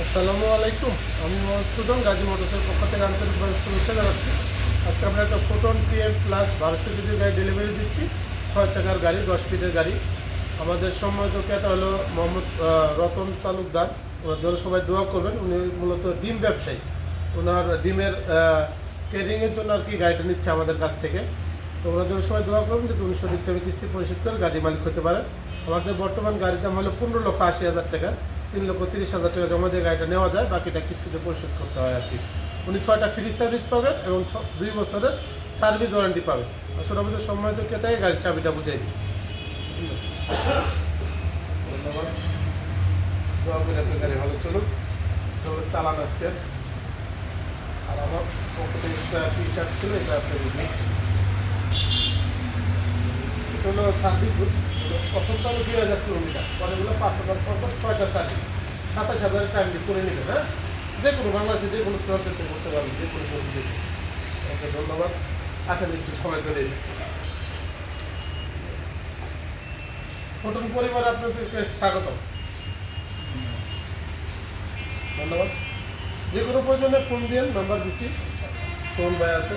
আসসালামু আলাইকুম। আমি মোহাম্মদ সুজন, গাজী মোটরসের পক্ষ থেকে আন্তরিকভাবে শুভেচ্ছা জানাচ্ছি। আজকে আমরা একটা ফোটন পিএম প্লাস বারোশো কেজির গাড়ি ডেলিভারি দিচ্ছি। ছয় চাকার গাড়ি, দশ ফিটের গাড়ি। আমাদের সম্মানিত ক্রেতা হলো মোহাম্মদ রতন তালুকদার। ওনার জন্য সবাই দোয়া করবেন। উনি মূলত ডিম ব্যবসায়ী। ওনার ডিমের কেরিংয়ের জন্য আর কি গাড়িটা নিচ্ছে আমাদের কাছ থেকে। তো ওনার জন্য সবাই দোয়া করবেন যাতে উনি সঠিকভাবে কিস্তি পরিশোধ করে গাড়ির মালিক হতে পারে। আমাদের বর্তমান গাড়ির দাম হলো পনেরো লক্ষ আশি হাজার টাকা। তিন লক্ষ তিরিশ হাজার টাকা জমা দিয়ে গাড়িটা নেওয়া যায়, বাকিটা কিস্তিতে পরিশোধ করতে হয় আর কি। উনি ছয়টা ফ্রি সার্ভিস পাবেন এবং দুই বছরের সার্ভিস ওয়ারেন্টি পাবেন। আসলে আমাদের সম্মানিত ক্রেতাকে গাড়ির চাবিটা বুঝাই দিই। ধন্যবাদ। গাড়ি ভালো এটা চালান আজকে আর আমার পকেটে টি শার্ট ছিল, এটা এটা হলো সার্ভিস প্রথমটা হলো দুই হাজার কিলোমিটার। পরেগুলো পাঁচ হাজার পর পর ছয়টা সার্ভিস সাতাশ হাজারের টাইম করে নেবেন হ্যাঁ? যে কোনো বাংলাদেশে যে কোনো প্রান্তে করতে পারবেন, যে কোনো পরিস্থিতি ওকে, ধন্যবাদ। আসেন একটু সময় করে ফোটন পরিবার আপনাদেরকে স্বাগতম। ধন্যবাদ। যে কোনো প্রয়োজনে ফোন দিন নাম্বার দিছি। ফোন ভাই আছে।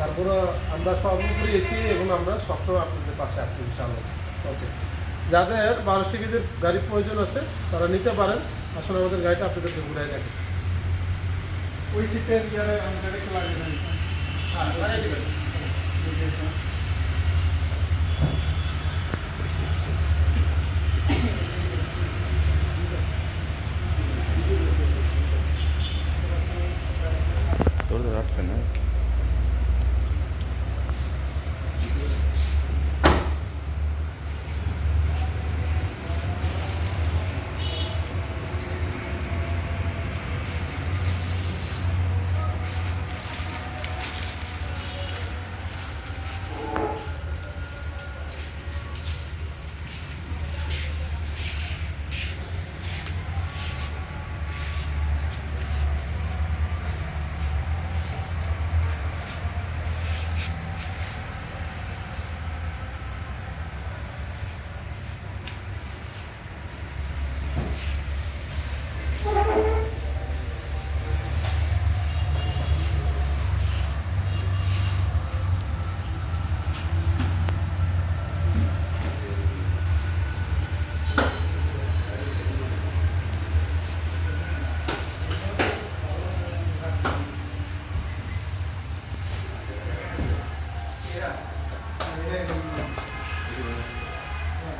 তারপরে আমরা সর্বোপরি এসি এবং আমরা সবসময় আপনাদের পাশে আসি ইনশাআল্লাহ। ওকে যাদের বারোশো কেজির গাড়ির প্রয়োজন আছে তারা নিতে পারেন। আসলে আমাদের গাড়িটা আপনাদের ঘুরাই দেখে ওই সিটের ইয়ারে আমাদের একটু লাগে হ্যাঁ